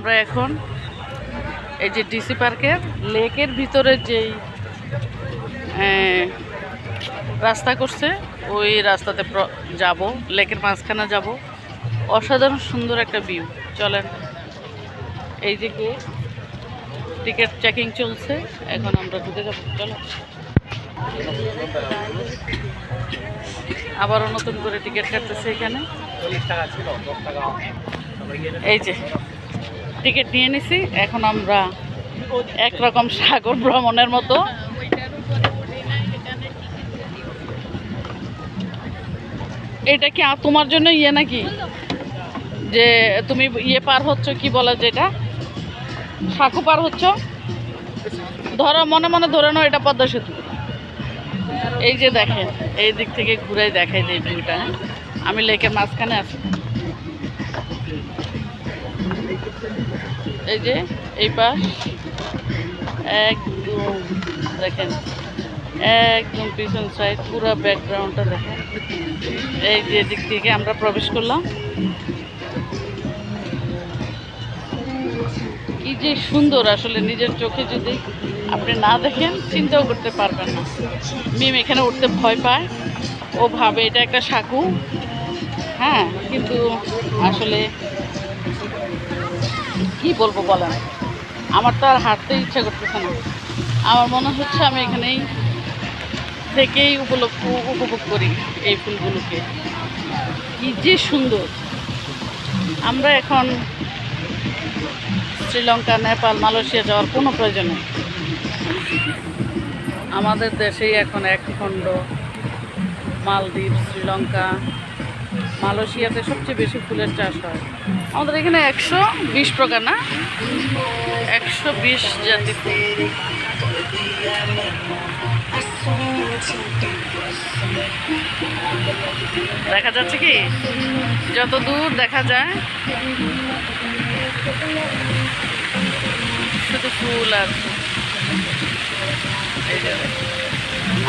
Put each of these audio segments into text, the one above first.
আমরা এখন এই যে ডিসি পার্কের লেকের ভিতরে যেই রাস্তা করছে, ওই রাস্তাতে যাব, লেকের মাঝখানে যাব। অসাধারণ সুন্দর একটা ভিউ চলেন, এই যে কে টিকিট চেকিং চলছে, এখন আমরা ঢুকে যাব। চলো। আবারও নতুন করে টিকিট কাটতেছে এখানে। এই যে টিকিট নিয়ে নিছি। এখন আমরা একরকম সাগর ভ্রমণের মতো। এটা কি তোমার জন্য ইয়ে নাকি? যে তুমি ইয়ে পার হচ্ছ, কি বলে যেটা? সাঁকু পার হচ্ছ? ধরো, মনে মনে ধরে নাও এটা পদ্মা সেতু। এই যে দেখেন, এই দিক থেকে ঘুরে দেখাই দেয় ভিউটা হ্যাঁ? আমি লেকের মাঝখানে আছি। এই যে, এই পাশ। একদম, দেখেন, একদম পিছন সাইড পুরো ব্যাকগ্রাউন্ডটা দেখেন। এই যে দিক থেকে আমরা প্রবেশ করলাম। কি যে সুন্দর আসলে নিজের চোখে যদি আপনি না দেখেন, চিন্তাও করতে পারবেন না। মিম এখানে উঠতে ভয় পায়। ও ভাবে এটা একটা সাঁকু। হ্যাঁ কিন্তু আসলে কি বলব বলেন? আমার তো আর হাঁটতে ইচ্ছা করতেছে না। আমার মনে হচ্ছে আমি এখানেই থেকেই উপলক্ষ উপভোগ করি এই ফুলগুলোকে। কি যে সুন্দর। আমরা এখন শ্রীলঙ্কা, নেপাল, মালয়েশিয়া যাওয়ার কোনো প্রয়োজন নেই। আমাদের দেশেই এখন এক খণ্ড মালদ্বীপ, শ্রীলঙ্কা মালয়েশিয়াতে সবচেয়ে বেশি ফুলের চাষ হয়। আমাদের এখানে একশো বিশ প্রকার না? একশো বিশ জাতি দেখা যাচ্ছে কি? যত দূর দেখা যায়, শুধু ফুল দেখেন।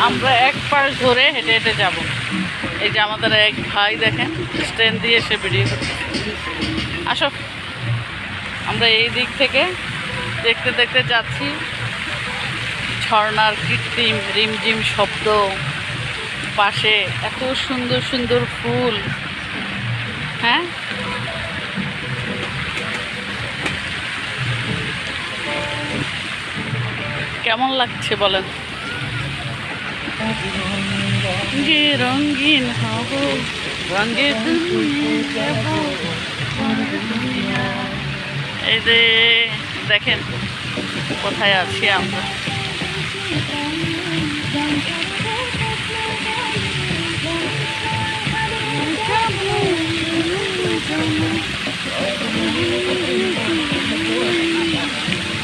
আমরা এক পাশ ধরে হেঁটে হেঁটে যাব। এই যে আমাদের এক ভাই দেখেন স্ট্যান্ড দিয়ে ভিডিও করছে। আসো, আমরা এই দিক থেকে দেখতে দেখতে যাচ্ছি। ঝর্নার কৃত্রিম রিমঝিম শব্দ পাশে এত সুন্দর সুন্দর ফুল। হ্যাঁ? কেমন লাগছে বলেন? যে রঙিন হব, রঙে এই যে দেখেন, কোথায় আছি আমরা?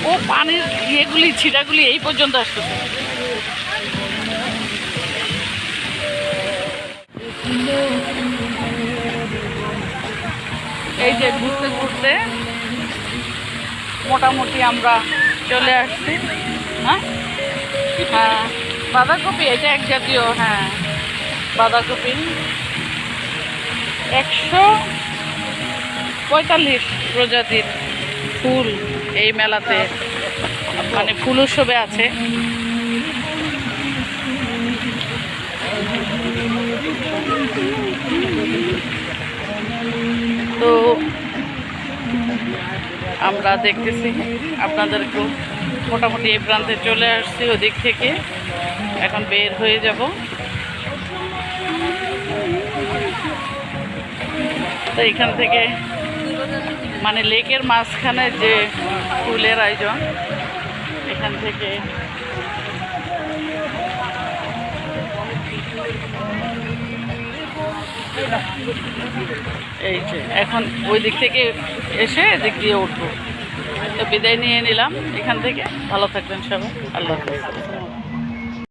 ও পানির ইয়েগুলি ছিটাগুলি এই পর্যন্ত আসতেছে। এই যে ঘুরতে ঘুরতে মোটামুটি আমরা চলে আসছি। হ্যাঁ? হ্যাঁ। বাঁধাকপি এটা এক জাতীয় হ্যাঁ। বাঁধাকপি। একশো পঁয়তাল্লিশ প্রজাতির ফুল এই মেলাতে মানে ফুল উৎসবে আছে। তো আমরা দেখতেছি আপনাদেরকেও মোটামুটি এই প্রান্তে চলে আসছি ওদিক থেকে। এখন বের হয়ে যাব। তো এখান থেকে মানে লেকের মাঝখানে যে ফুলের আয়োজন, এখান থেকে এই যে, এখন ওই দিক থেকে এসে এদিক দিয়ে উঠবো। তো বিদায় নিয়ে নিলাম এখান থেকে। ভালো থাকবেন সবাই। আল্লাহ হাফেজ।